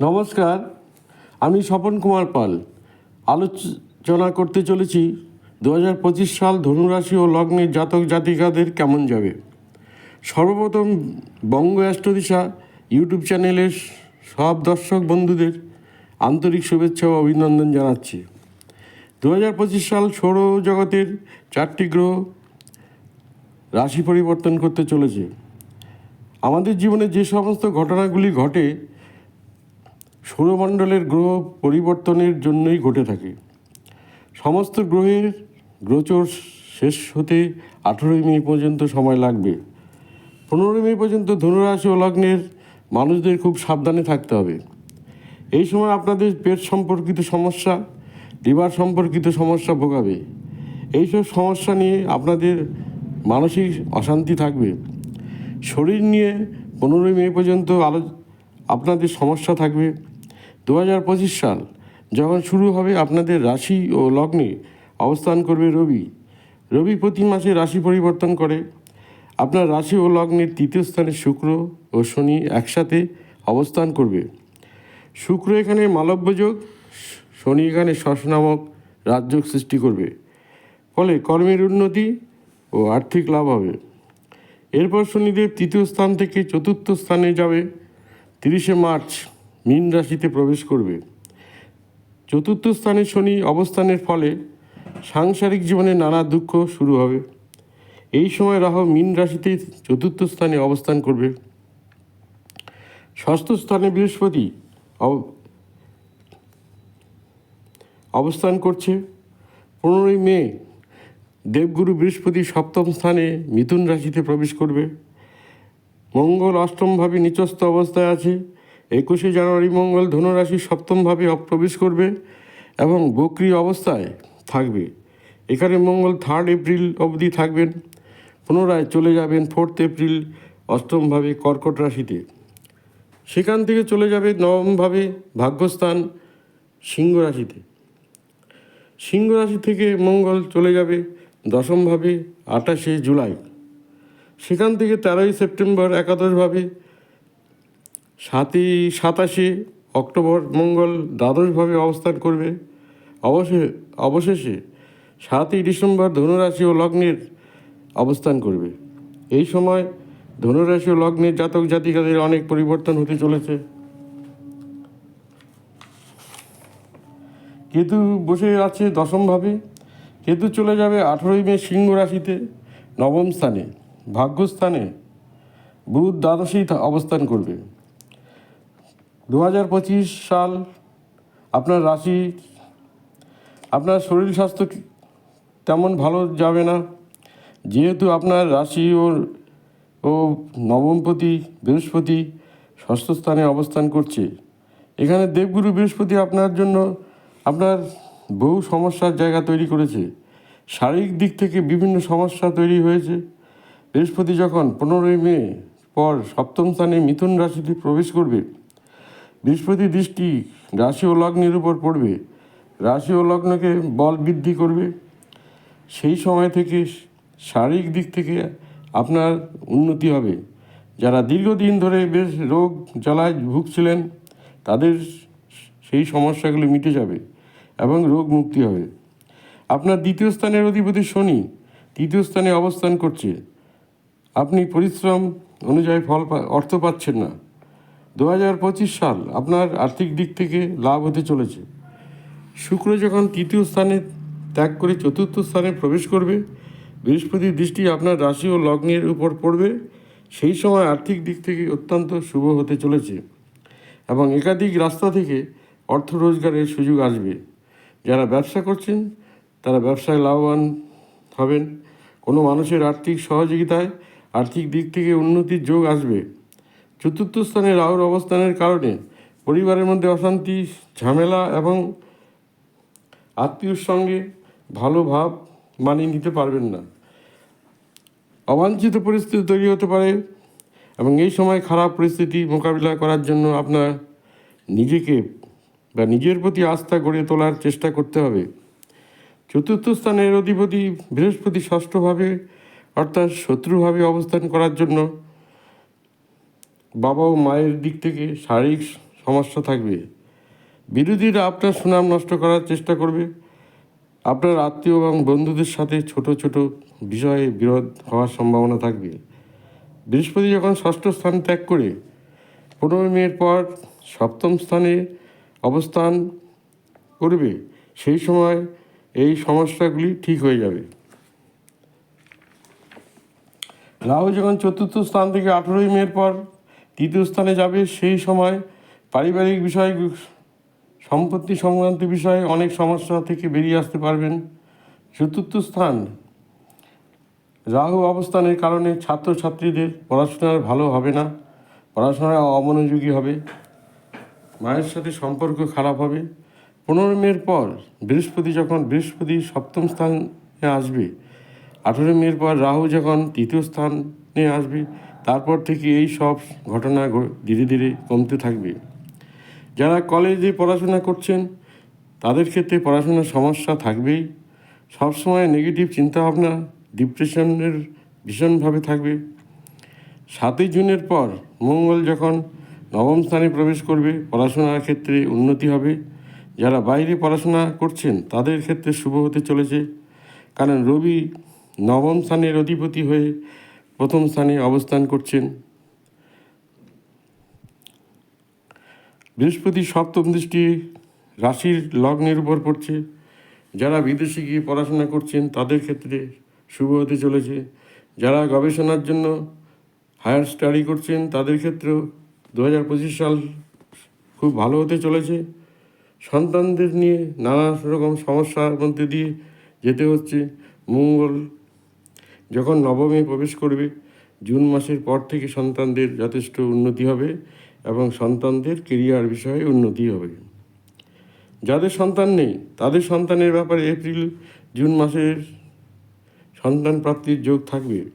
নমস্কার, আমি স্বপন কুমার পাল। আলোচনা করতে চলেছি দু হাজার পঁচিশ সাল ধনুরাশি ও লগ্নের জাতক জাতিকাদের কেমন যাবে। সর্বপ্রথম বঙ্গ অ্যাস্ট্রোদিশা ইউটিউব চ্যানেলের সব দর্শক বন্ধুদের আন্তরিক শুভেচ্ছা ও অভিনন্দন জানাচ্ছি। দু হাজার পঁচিশ সাল সৌরজগতের চারটি গ্রহ রাশি পরিবর্তন করতে চলেছে। আমাদের জীবনে যে সমস্ত ঘটনাগুলি ঘটে সৌরমণ্ডলের গ্রহ পরিবর্তনের জন্যই ঘটে থাকে। সমস্ত গ্রহের গ্রচর শেষ হতে আঠেরোই মে পর্যন্ত সময় লাগবে। পনেরোই মে পর্যন্ত ধনুরাশি ও লগ্নের মানুষদের খুব সাবধানে থাকতে হবে। এই সময় আপনাদের পেট সম্পর্কিত সমস্যা, লিভার সম্পর্কিত সমস্যা ভোগাবে। এইসব সমস্যা নিয়ে আপনাদের মানসিক অশান্তি থাকবে। শরীর নিয়ে পনেরোই মে পর্যন্ত আলো আপনাদের সমস্যা থাকবে। দু হাজার পঁচিশ সাল যখন শুরু হবে আপনাদের রাশি ও লগ্নে অবস্থান করবে রবি। রবি প্রতি মাসে রাশি পরিবর্তন করে। আপনার রাশি ও লগ্নের তৃতীয় স্থানে শুক্র ও শনি একসাথে অবস্থান করবে। শুক্র এখানে মালব্যযোগ শনি এখানে শশ নামক রাজযোগ সৃষ্টি করবে। ফলে কর্মের উন্নতি ও আর্থিক লাভ হবে। এরপর শনিদেব তৃতীয় স্থান থেকে চতুর্থ স্থানে যাবে, তিরিশে মার্চ। মীন রাশিতে প্রবেশ করবে। চতুর্থ স্থানে শনি অবস্থানের ফলে সাংসারিক জীবনে নানা দুঃখ শুরু হবে। এই সময় রাহু মীন রাশিতে চতুর্থ স্থানে অবস্থান করবে। ষষ্ঠ স্থানে বৃহস্পতি অব- অবস্থান করছে। পনেরোই মে দেবগুরু বৃহস্পতি সপ্তম স্থানে মিথুন রাশিতে প্রবেশ করবে। মঙ্গল অষ্টমভাবে নিচস্থ অবস্থায় আছে। একুশে জানুয়ারি মঙ্গল ধনুরাশি সপ্তমভাবে প্রবেশ করবে এবং বক্রি অবস্থায় থাকবে। এখানে মঙ্গল থার্ড এপ্রিল অবধি থাকবেন, পুনরায় চলে যাবেন ফোর্থ এপ্রিল অষ্টমভাবে কর্কট রাশিতে। সেখান থেকে চলে যাবে নবমভাবে ভাগ্যস্থান সিংহ রাশিতে। সিংহ রাশি থেকে মঙ্গল চলে যাবে দশমভাবে আঠাশে জুলাই। সেখান থেকে তেরোই সেপ্টেম্বর একাদশভাবে সাতই, সাতাশে অক্টোবর মঙ্গল দ্বাদশভাবে অবস্থান করবে। অবশে, অবশেষে সাতই ডিসেম্বর ধনুরাশি ও লগ্নের অবস্থান করবে। এই সময় ধনুরাশি ও লগ্নের জাতক জাতিকাদের অনেক পরিবর্তন হতে চলেছে। কেতু বসে আছে দশমভাবে। কেতু চলে যাবে আঠেরোই মে সিংহ রাশিতে নবম স্থানে। ভাগ্যস্থানে বুধ দ্বাদশেই অবস্থান করবে। দু হাজার পঁচিশ সাল আপনার রাশি, আপনার শরীর স্বাস্থ্য তেমন ভালো যাবে না। যেহেতু আপনার রাশি ও ও নবমপতি বৃহস্পতি ষষ্ঠ স্থানে অবস্থান করছে। এখানে দেবগুরু বৃহস্পতি আপনার জন্য আপনার বহু সমস্যার জায়গা তৈরি করেছে। শারীরিক দিক থেকে বিভিন্ন সমস্যা তৈরি হয়েছে। বৃহস্পতি যখন পনেরোই মে পর সপ্তম স্থানে মিথুন রাশিতে প্রবেশ করবে বৃহস্পতি দৃষ্টি রাশি ও লগ্নের উপর পড়বে। রাশি ও লগ্নকে বল বৃদ্ধি করবে। সেই সময় থেকে শারীরিক দিক থেকে আপনার উন্নতি হবে। যারা দীর্ঘদিন ধরে বেশ রোগ জ্বালায় ভুগছিলেন, তাদের সেই সমস্যাগুলো মিটে যাবে এবং রোগ মুক্তি হবে। আপনার দ্বিতীয় স্থানের অধিপতি শনি তৃতীয় স্থানে অবস্থান করছে। আপনি পরিশ্রম অনুযায়ী ফল অর্থ পাচ্ছেন না। দু হাজার পঁচিশ সাল আপনার আর্থিক দিক থেকে লাভ হতে চলেছে। শুক্র যখন তৃতীয় স্থানে ত্যাগ করে চতুর্থ স্থানে প্রবেশ করবে, বৃহস্পতির দৃষ্টি আপনার রাশি ও লগ্নের উপর পড়বে। সেই সময় আর্থিক দিক থেকে অত্যন্ত শুভ হতে চলেছে এবং একাধিক রাস্তা থেকে অর্থ রোজগারের সুযোগ আসবে। যারা ব্যবসা করছেন, তারা ব্যবসায় লাভবান হবেন। কোনো মানুষের আর্থিক সহযোগিতায় আর্থিক দিক থেকে উন্নতির যোগ আসবে। চতুর্থ স্থানে রাহুর অবস্থানের কারণে পরিবারের মধ্যে অশান্তি, ঝামেলা এবং আত্মীয়র সঙ্গে ভালো ভাব মানিয়ে নিতে পারবেন না। অবাঞ্ছিত পরিস্থিতি তৈরি হতে পারে এবং এই সময় খারাপ পরিস্থিতি মোকাবিলা করার জন্য আপনার নিজেকে বা নিজের প্রতি আস্থা গড়ে তোলার চেষ্টা করতে হবে। চতুর্থ স্থানের অধিপতি বৃহস্পতি ষষ্ঠভাবে অর্থাৎ শত্রুভাবে অবস্থান করার জন্য বাবা ও মায়ের দিক থেকে শারীরিক সমস্যা থাকবে। বিরোধীরা আপনার সুনাম নষ্ট করার চেষ্টা করবে। আপনার আত্মীয় এবং বন্ধুদের সাথে ছোট ছোট বিষয়ে বিরোধ হওয়ার সম্ভাবনা থাকবে। বৃহস্পতি যখন ষষ্ঠ স্থান ত্যাগ করে, পনেরো মিনিট পর সপ্তম স্থানে অবস্থান করবে, সেই সময় এই সমস্যাগুলি ঠিক হয়ে যাবে। রাহু যখন চতুর্থ স্থান থেকে আঠেরোই মের পর তৃতীয় স্থানে যাবে সেই সময় পারিবারিক বিষয়, সম্পত্তি সংক্রান্ত বিষয়ে অনেক সমস্যা থেকে বেরিয়ে আসতে পারবেন। চতুর্থ স্থান, রাহু অবস্থানের কারণে ছাত্রছাত্রীদের পড়াশোনার ভালো হবে না পড়াশোনায় অমনোযোগী হবে, মায়ের সাথে সম্পর্ক খারাপ হবে। পনেরো মের পর বৃহস্পতি যখন, বৃহস্পতি সপ্তম স্থানে আসবে, আঠেরো মের পর রাহু যখন তৃতীয় স্থানে আসবে তারপর থেকে এই সব ঘটনা ধীরে ধীরে কমতে থাকবে। যারা কলেজে পড়াশোনা করছেন, তাদের ক্ষেত্রে পড়াশোনার সমস্যা থাকবেই। সবসময় নেগেটিভ চিন্তাভাবনা, ডিপ্রেশনের ভীষণভাবে থাকবে। সাতই জুনের পর মঙ্গল যখন নবম স্থানে প্রবেশ করবে, পড়াশোনার ক্ষেত্রে উন্নতি হবে। যারা বাইরে পড়াশোনা করছেন, তাদের ক্ষেত্রে শুভ হতে চলেছে। কারণ রবি নবম স্থানের অধিপতি হয়ে প্রথম স্থানে অবস্থান করছেন বৃহস্পতি সপ্তম দৃষ্টি রাশির লগ্নের উপর পড়ছে। যারা বিদেশে গিয়ে পড়াশোনা করছেন, তাদের ক্ষেত্রে শুভ হতে চলেছে। যারা গবেষণার জন্য হায়ার স্টাডি করছেন, তাদের ক্ষেত্রেও দু হাজার পঁচিশ সাল খুব ভালো হতে চলেছে। সন্তানদের নিয়ে নানা রকম সমস্যার মধ্যে দিয়ে যেতে হচ্ছে। মঙ্গল যখন নবমে প্রবেশ করবে, জুন মাসের পর থেকে সন্তানদের যথেষ্ট উন্নতি হবে এবং সন্তানদের কেরিয়ার বিষয়ে উন্নতি হবে। যাদের সন্তান নেই, তাদের সন্তানের ব্যাপারে এপ্রিল, জুন মাসের সন্তান প্রাপ্তির যোগ থাকবে।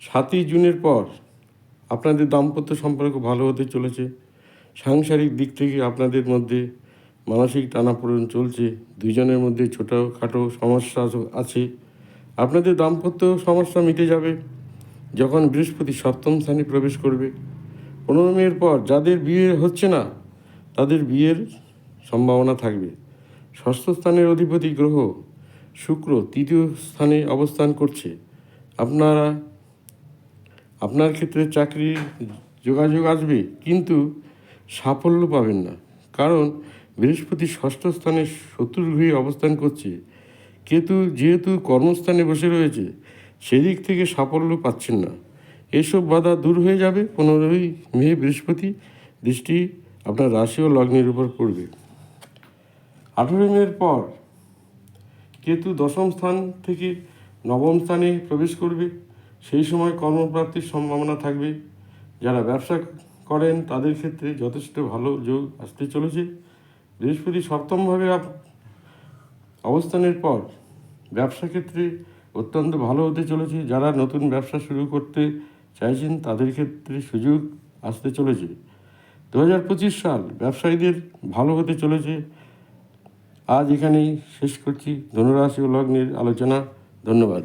সাতই জুনের পর আপনাদের দাম্পত্য সম্পর্ক ভালো হতে চলেছে। সাংসারিক দিক থেকে আপনাদের মধ্যে মানসিক টানাপোড়েন চলছে। দুইজনের মধ্যে ছোটোখাটো সমস্যা আছে। আপনাদের দাম্পত্য সমস্যা মিটে যাবে। যখন বৃহস্পতি সপ্তম স্থানে প্রবেশ করবে। পনেরো মেয়ের পর যাদের বিয়ে হচ্ছে না, তাদের বিয়ের সম্ভাবনা থাকবে। ষষ্ঠ স্থানের অধিপতি গ্রহ শুক্র তৃতীয় স্থানে অবস্থান করছে। আপনারা, আপনার ক্ষেত্রে চাকরি, যোগাযোগ আসবে, কিন্তু সাফল্য পাবেন না। কারণ বৃহস্পতি ষষ্ঠ স্থানে শত্রুর হয়ে অবস্থান করছে। কেতু যেহেতু কর্মস্থানে বসে রয়েছে, সেদিক থেকে সাফল্য পাচ্ছেন না। এসব বাধা দূর হয়ে যাবে পনেরোই মে, বৃহস্পতি। দৃষ্টি আপনার রাশি ও লগ্নের উপর পড়বে। আঠেরোই মের পর কেতু দশম স্থান থেকে নবম স্থানে প্রবেশ করবে। সেই সময় কর্মপ্রাপ্তির সম্ভাবনা থাকবে। যারা ব্যবসা করেন, তাদের ক্ষেত্রে যথেষ্ট ভালো যোগ আসতে চলেছে। বৃহস্পতি সপ্তমভাবে অবস্থানের পর ব্যবসা ক্ষেত্রে অত্যন্ত ভালো হতে চলেছে। যারা নতুন ব্যবসা শুরু করতে চাইছেন, তাদের ক্ষেত্রে সুযোগ আসতে চলেছে। দু হাজার পঁচিশ সাল ব্যবসায়ীদের ভালো হতে চলেছে। আজ এখানেই শেষ করছি। ধনুরাশি ও লগ্নের আলোচনা। ধন্যবাদ।